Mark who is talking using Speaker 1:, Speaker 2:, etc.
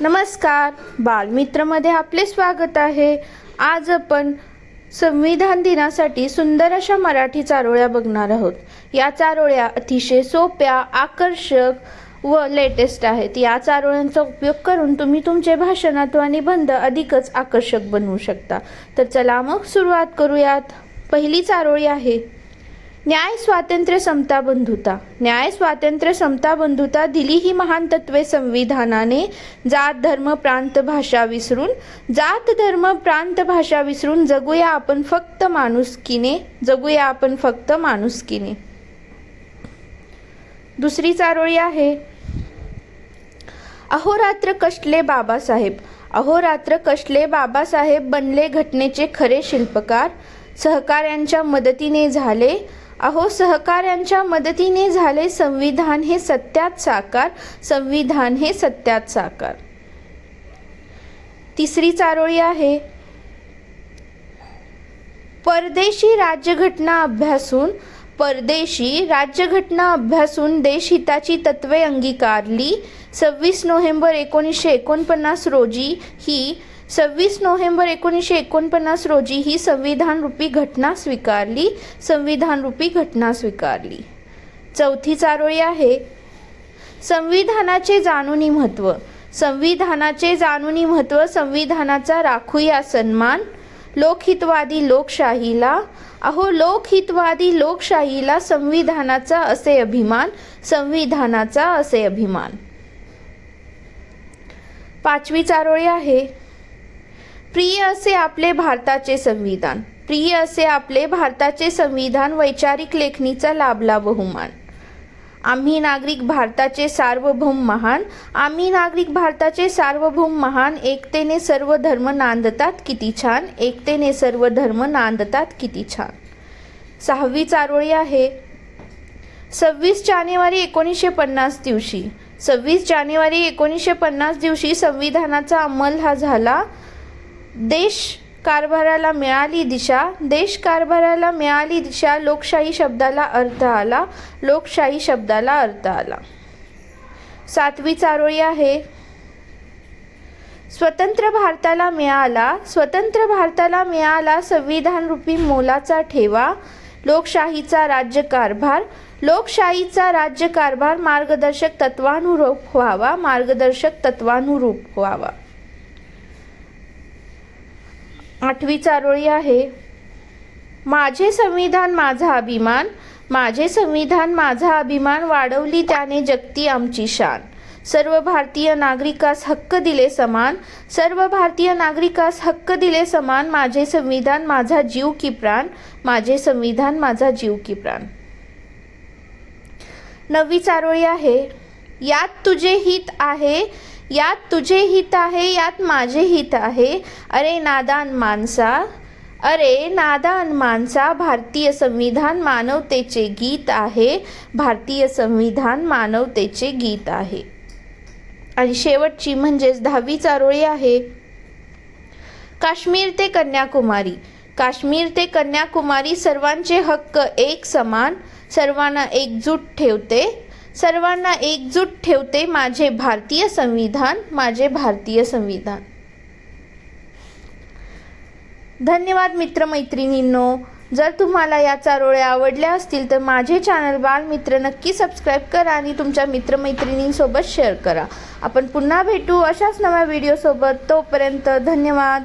Speaker 1: नमस्कार. बालमित्रमध्ये आपले स्वागत आहे. आज आपण संविधान दिनासाठी सुंदर अशा मराठी चारोळ्या बघणार आहोत. या चारोळ्या अतिशय सोप्या आकर्षक व लेटेस्ट आहेत. या चारोळ्यांचा उपयोग करून तुम्ही तुमचे भाषणात व निबंध अधिकच आकर्षक बनवू शकता. तर चला मग सुरुवात करूयात. पहिली चारोळी आहे. न्याय स्वातंत्र्य समता बंधुता. न्याय स्वातंत्र्य समता बंधुता दिली ही महान तत्वे संविधानाने. जात धर्म प्रांत भाषा विसरून जात धर्म प्रांत भाषा विसरून जगूया आपण फक्त माणुसकीने. जगूया आपण फक्त माणुसकीने. दुसरी चारोळी आहे. अहोरात्र कष्टले बाबासाहेब. अहोरात्र कष्टले बाबासाहेब बनले घटनेचे खरे शिल्पकार. सहकाऱ्यांच्या मदतीने झाले. अहो सहकाऱ्यांच्या मदतीने झाले संविधान हे सत्यात साकार संविधान हे सत्यात साकार. तिसरी चारोळी आहे परदेशी राज्यघटना अभ्यासून परदेशी राज्यघटना अभ्यासून देशहिताची तत्वे अंगीकारली. सव्वीस नोव्हेंबर एकोणीसशे एकोणपन्नास रोजी ही सव्वीस नोव्हेंबर एकोणीसशे एकोणपन्नास रोजी ही संविधान रूपी घटना स्वीकारली. संविधान रूपी घटना स्वीकारली. चौथी चारोळी आहे. संविधानाचे जाणूनी महत्त्व. संविधानाचे जाणूनी महत्त्व संविधानाचा राखूया सन्मान. लोकहितवादी लोकशाहीला अहो लोकहितवादी लोकशाहीला संविधानाचा असे अभिमान संविधानाचा असे अभिमान. पाचवी चारोळी आहे. प्रिय असे आपले भारताचे संविधान. प्रिय असे आपले भारताचे संविधान वैचारिक लेखणीचा लाभला बहुमान. आम्ही नागरिक भारताचे सार्वभौम महान आम्ही नागरिक भारताचे सार्वभौम महान एकतेने सर्व धर्म नांदतात किती छान एकतेने सर्व धर्म नांदतात किती छान. सहावी चारोळी आहे. सव्वीस जानेवारी एकोणीसशे पन्नास दिवशी. सव्वीस जानेवारी एकोणीसशे पन्नास दिवशी संविधानाचा अंमल हा झाला. देश कारभाराला मिळाली दिशा देश कारभाराला मिळाली दिशा लोकशाही शब्दाला अर्थ आला लोकशाही शब्दाला अर्थ आला. सातवी चारोळी आहे. स्वतंत्र भारताला मिळाला स्वतंत्र भारताला मिळाला संविधान रूपी मोलाचा ठेवा लोकशाहीचा राज्यकारभार लोकशाहीचा राज्यकारभार मार्गदर्शक तत्वानुरूप व्हावा मार्गदर्शक तत्वानुरूप व्हावा. आठवी चारोळी आहे. माझे संविधान माझा अभिमान. माझे संविधान माझा अभिमान वाढवली त्याने जगती आमची शान. सर्व भारतीय नागरिकास हक्क दिले समान. सर्व भारतीय नागरिकास हक्क दिले समान. माझे संविधान माझा जीव की प्राण. माझे संविधान माझा जीव की प्राण. नववी चारोळी आहे. यात तुझे हित आहे. यात तुझे हित आहे यात माझे हित आहे. अरे नादान माणसा अरे नादान माणसा भारतीय संविधान मानवतेचे गीत आहे. भारतीय संविधान मानवतेचे गीत आहे. आणि शेवटची म्हणजेच दहावी चारोळी आहे. काश्मीर ते कन्याकुमारी काश्मीर ते कन्याकुमारी सर्वांचे हक्क एक समान सर्वांना एकजूट ठेवते. सर्वांना एकजूट ठेवते माझे भारतीय संविधान माझे भारतीय संविधान. धन्यवाद मित्रमैत्रिणींनो. जर तुम्हाला या चारोळ्या आवडल्या असतील तर माझे चॅनल बालमित्र नक्की सबस्क्राईब करा आणि तुमच्या मित्रमैत्रिणींसोबत शेअर करा. आपण पुन्हा भेटू अशाच नव्या व्हिडिओसोबत तोपर्यंत धन्यवाद.